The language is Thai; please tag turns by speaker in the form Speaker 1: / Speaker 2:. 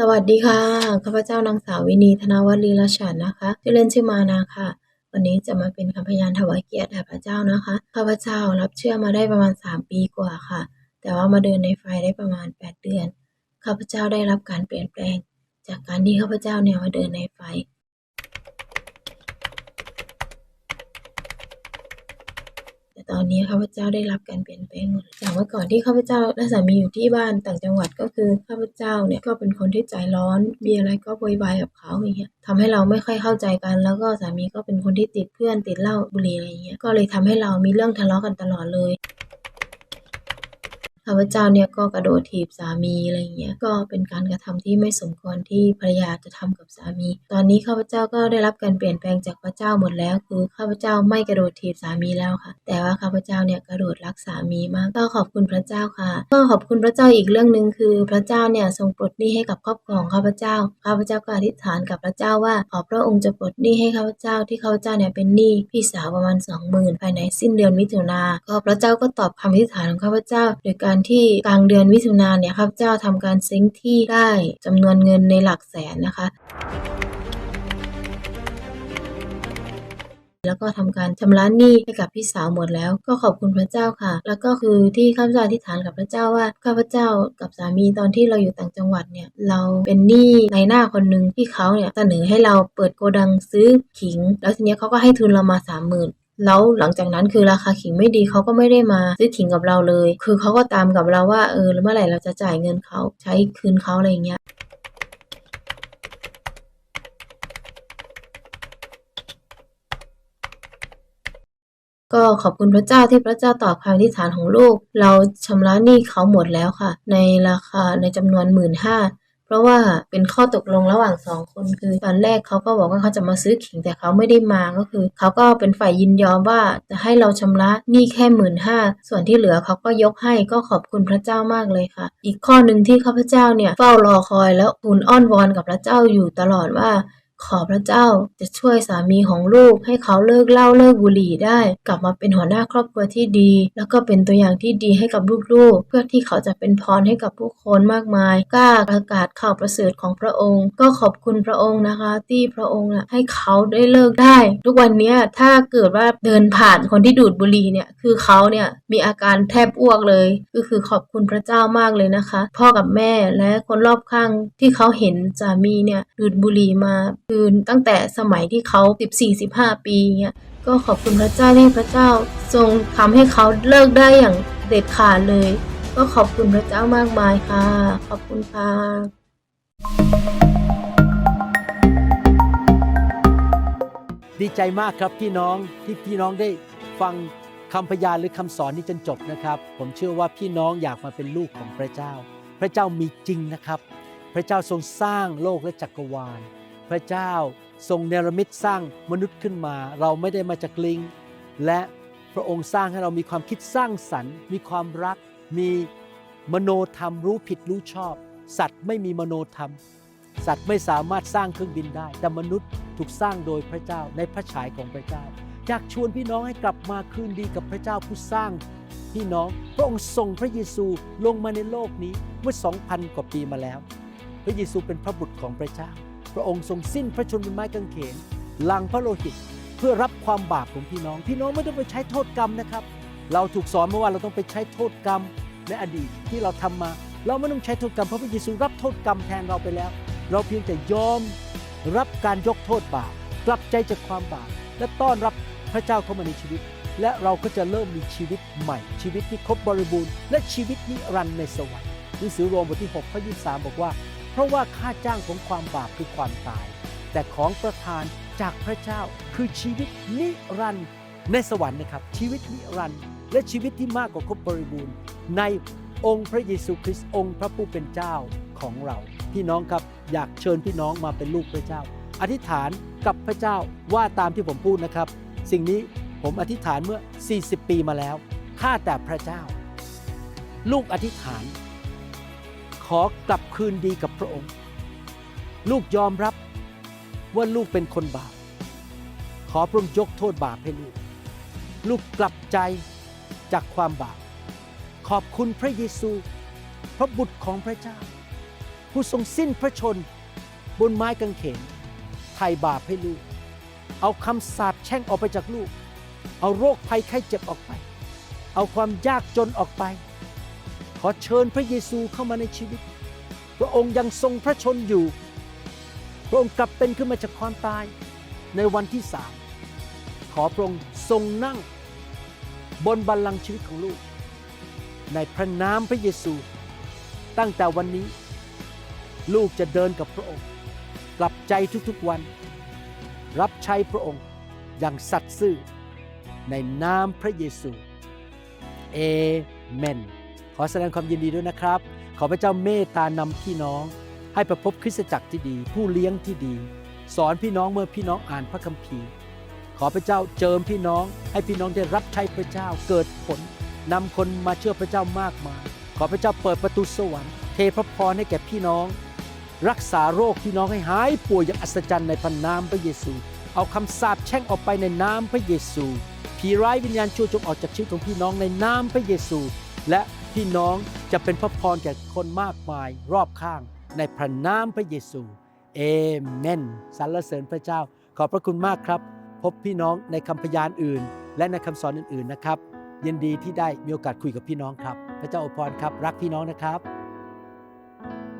Speaker 1: สวัสดีค่ะ ข้าพเจ้านางสาววินีธนวัฒน์ลีลฉันท์นะคะชื่อเล่นชื่อมานาค่ะ วันนี้จะมาเป็นคำพยานถวายเกียรติแด่พระเจ้านะคะ ข้าพเจ้ารับเชื่อมาได้ประมาณ 3 ปีกว่าค่ะ แต่ว่ามาเดินในไฟได้ประมาณ 8 เดือน ข้าพเจ้าได้รับการเปลี่ยนแปลง จากการที่ข้าพเจ้าเนี่ยมาเดินในไฟ ต่ตอนนี้ข้าพเจ้าได้รับการเปลี่ยนแปลงหมดเลยจากเมื่อก่อนที่ข้าพเจ้าและสามีอยู่ที่บ้านต่างจังหวัดก็คือข้าพเจ้าเนี่ยก็เป็นคนที่ใจร้อนมีอะไรก็โวยวายกับเขาอย่างเงี้ยทำให้เราไม่ค่อยเข้าใจกัน แล้วก็สามีก็เป็นคนที่ติดเพื่อนติดเหล้าบุหรี่อะไรอย่างเงี้ยก็เลยทำให้เรามีเรื่องทะเลาะกันตลอดเลย ข้าพเจ้าเนี่ยก็กระโดดถีบสามีอะไรอย่างเงี้ยก็เป็นการกระทำที่ไม่สมควรที่ภรรยาจะทำกับสามี ตอนนี้ข้าพเจ้าก็ได้รับการเปลี่ยนแปลงจากพระเจ้าหมดแล้ว คือข้าพเจ้าไม่กระโดดถีบสามีแล้วค่ะ แต่ว่าข้าพเจ้าเนี่ยกระโดดรักสามีมากก็ขอบคุณพระเจ้าค่ะ ก็ขอบคุณพระเจ้าอีกเรื่องหนึ่งคือ พระเจ้าเนี่ยทรงปลดหนี้ให้กับครอบครัวของข้าพเจ้า ข้าพเจ้าก็อธิษฐานกับพระเจ้าว่าขอพระองค์จะปลดหนี้ให้ข้าพเจ้าที่ข้าพเจ้าเนี่ยเป็นหนี้พี่สาวประมาณสองหมื่นภายในสิ้นเดือนมิถุนาก็พระเจ้าก็ตอบคำอธิษฐานของข้าพเจ้าโดยการที่กลางเดือนมิถุนาเนี่ยข้าพเจ้าทำการซิงค์ที่ได้จำนวนเงินในหลักแสนนะคะ แล้วก็ทำการชำระหนี้ให้กับพี่สาวหมดแล้ว ก็ขอบคุณพระเจ้าค่ะ แล้วก็คือที่ข้าพเจ้าอธิษฐานกับพระเจ้าว่าข้าพเจ้ากับสามีตอนที่เราอยู่ต่างจังหวัดเนี่ยเราเป็นหนี้ในหน้าคนหนึ่งที่เขาเนี่ยเสนอให้เราเปิดโกดังซื้อขิง แล้วทีนี้เขาก็ให้ทุนเรามาสามหมื่น แล้วหลังจากนั้นคือราคาขิงไม่ดีเขาก็ไม่ได้มาซื้อขิงกับเราเลย คือเขาก็ตามกับเราว่าเออเมื่อไหร่เราจะจ่ายเงินเขาใช้คืนเขาอะไรอย่างเงี้ยก็ขอบคุณพระเจ้าที่พระเจ้าตอบคำอธิษฐานของลูก เราชำระหนี้เขาหมดแล้วค่ะ ในราคาในจำนวนหมื่นห้า เพราะว่าเป็นข้อตกลงระหว่างสองคนคือตอนแรกเขาก็บอกว่าเขาจะมาซื้อขิงแต่เขาไม่ได้มาก็คือเขาก็เป็นฝ่ายยินยอมว่าจะให้เราชำระหนี้แค่หมื่นห้าส่วนที่เหลือเขาก็ยกให้ก็ขอบคุณพระเจ้ามากเลยค่ะ อีกข้อหนึ่งที่ข้าพเจ้าเนี่ยเฝ้ารอคอยแล้วทูลอ้อนวอนกับพระเจ้าอยู่ตลอดว่า ขอพระเจ้าจะช่วยสามีของลูกให้เขาเลิกเหล้าเลิกบุหรี่ได้ กลับมาเป็นหัวหน้าครอบครัวที่ดี แล้วก็เป็นตัวอย่างที่ดีให้กับลูกๆ เพื่อที่เขาจะเป็นพรให้กับผู้คนมากมาย กล้าประกาศข่าวประเสริฐของพระองค์ ก็ขอบคุณพระองค์นะคะ ที่พระองค์นะให้เขาได้เลิกได้ ทุกวันนี้ถ้าเกิดว่าเดินผ่านคนที่ดูดบุหรี่เนี่ยคือเขาเนี่ยมีอาการแทบอ้วกเลยก็คือขอบคุณพระเจ้ามากเลยนะคะ พ่อกับแม่และคนรอบข้างที่เขาเห็นสามีเนี่ยดูดบุหรี่มาคือตั้งแต่สมัยที่เขา 14-15 ปีเนี่ยก็ขอบคุณพระเจ้าที่พระเจ้าทรงทำให้เขาเลิกได้อย่างเด็ดขาดเลย ก็ขอบคุณพระเจ้ามากมายค่ะ ขอบคุณค่ะ
Speaker 2: ดีใจมากครับพี่น้องที่พี่น้องได้ฟังคำพยานหรือคำสอนนี้จนจบนะครับ ผมเชื่อว่าพี่น้องอยากมาเป็นลูกของพระเจ้า พระเจ้ามีจริงนะครับ พระเจ้าทรงสร้างโลกและจักรวาล พระเจ้าทรงเนรมิตสร้างมนุษย์ขึ้นมา เราไม่ได้มาจากลิง และพระองค์สร้างให้เรามีความคิดสร้างสรรค์ มีความรัก มีมโนธรรมรู้ผิดรู้ชอบ สัตว์ไม่มีมโนธรรม สัตว์ไม่สามารถสร้างเครื่องบินได้ แต่มนุษย์ถูกสร้างโดยพระเจ้าในพระฉายของพระเจ้าอยากชวนพี่น้องให้กลับมาคืนดีกับพระเจ้าผู้สร้างพี่น้องพระองค์ส่งพระเยซูลงมาในโลกนี้เมื่อ 2,000 กว่าปีมาแล้ว พระเยซูเป็นพระบุตรของพระเจ้า พระองค์ทรงสิ้นพระชนม์บนไม้กางเขนหลังพระโลหิตเพื่อรับความบาปของพี่น้อง พี่น้องไม่ต้องไปใช้โทษกรรมนะครับ เราถูกสอนมาว่าเราต้องไปใช้โทษกรรมในอดีตที่เราทำมา เราไม่ต้องใช้โทษกรรมเพราะพระเยซูรับโทษกรรมแทนเราไปแล้ว เราเพียงแต่ยอมรับการยกโทษบาปกลับใจจากความบาปและต้อนรับพระเจ้าเข้ามาในชีวิต และเราก็จะเริ่มมีชีวิตใหม่ ชีวิตที่ครบบริบูรณ์และชีวิตนิรันดร์ในสวรรค์หนังสือโรมบทที่6ข้อ23บอกว่า เพราะว่าค่าจ้างของความบาปคือความตาย แต่ของประทานจากพระเจ้าคือชีวิตนิรันดร์ในสวรรค์นะครับ ชีวิตนิรันดร์และชีวิตที่มากกว่าครบบริบูรณ์ ในองค์พระเยซูคริสต์องค์พระผู้เป็นเจ้าของเรา พี่น้องครับอยากเชิญพี่น้องมาเป็นลูกพระเจ้า อธิษฐานกับพระเจ้าว่าตามที่ผมพูดนะครับ สิ่งนี้ผมอธิษฐานเมื่อ 40 ปีมาแล้วข้าแต่พระเจ้า ลูกอธิษฐาน ขอกลับคืนดีกับพระองค์ ลูกยอมรับว่าลูกเป็นคนบาป ขอพระองค์ยกโทษบาปให้ลูก ลูกกลับใจจากความบาป ขอบคุณพระเยซู พระบุตรของพระเจ้า ผู้ทรงสิ้นพระชนบนไม้กางเขนไถ่บาปให้ลูก เอาคำสาปแช่งออกไปจากลูก เอาโรคภัยไข้เจ็บออกไป เอาความยากจนออกไป อเชิญพระเยซูเข้ามาในชีวิต พระองค์ยังทรงพระชนอยู่ พระองค์กลับเป็นขึ้นมาจากความตายในวันที่สามขอพระองค์ทรงนั่ง บนบัลลังก์ชีวิตของลูก ในพระนามพระเยซู ตั้งแต่วันนี้ ลูกจะเดินกับพระองค์ กลับใจทุกๆวัน รับใช้พระองค์อย่างสัตย์ซื่อในนามพระเยซูเอเมน ขอแสดงความยินดีด้วยนะครับ ขอพระเจ้าเมตตานำพี่น้อง ให้ประพบคริสตจักรที่ดี ผู้เลี้ยงที่ดี สอนพี่น้องเมื่อพี่น้องอ่านพระคัมภีร์ ขอพระเจ้าเจิมพี่น้อง ให้พี่น้องได้รับใช้พระเจ้าเกิดผลนำคนมาเชื่อพระเจ้ามากมาย ขอพระเจ้าเปิดประตูสวรรค์เทพระพรให้แก่พี่น้อง รักษาโรคพี่น้องให้หายป่วยอย่างอัศจรรย์ในพระนามพระเยซู เอาคำสาปแช่งออกไปในนามพระเยซูผีร้ายวิญญาณชั่วจงออกจากชีวิตของพี่น้องในนามพระเยซู และ พี่น้องจะเป็นพระพรแก่คนมากมายรอบข้าง ในพระนามพระเยซูเอเมนสรรเสริญพระเจ้า ขอบพระคุณมากครับ พบพี่น้องในคำพยานอื่น และในคำสอนอื่นๆนะครับยินดีที่ได้มีโอกาสคุยกับพี่น้องครับ พระเจ้าอวยพรครับ รักพี่น้องนะครับ